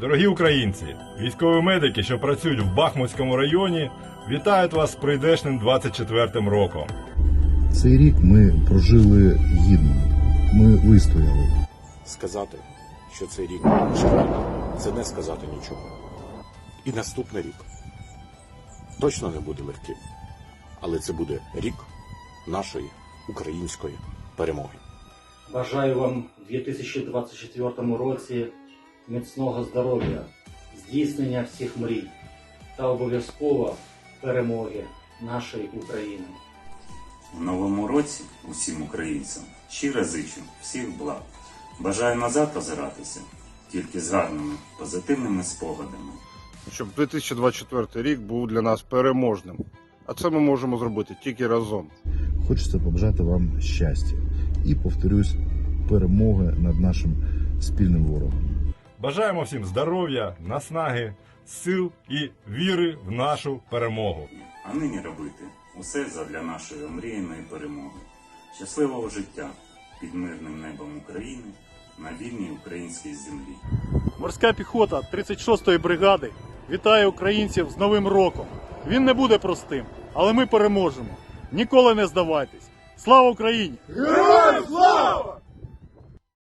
Дорогі українці, військові медики, що працюють в Бахмутському районі, вітають вас з прийдешним 24-м роком. Цей рік ми прожили гідно. Ми вистояли. Сказати, що цей рік шалений, це не сказати нічого. І наступний рік точно не буде легким, але це буде рік нашої української перемоги. Бажаю вам у 2024 році міцного здоров'я, здійснення всіх мрій та обов'язково перемоги нашої України. В новому році усім українцям щиро зичу всіх благ. Бажаю назад озиратися тільки з гарними позитивними спогадами. щоб 2024 рік був для нас переможним. А це ми можемо зробити тільки разом. Хочеться побажати вам щастя і, повторюсь, перемоги над нашим спільним ворогом. Бажаємо всім здоров'я, наснаги, сил і віри в нашу перемогу. А нині робити усе задля нашої омріяної перемоги. Щасливого життя під мирним небом України на вільній українській землі. Морська піхота 36-ї бригади вітає українців з Новим роком. Він не буде простим, але ми переможемо. Ніколи не здавайтесь. Слава Україні! Героям слава!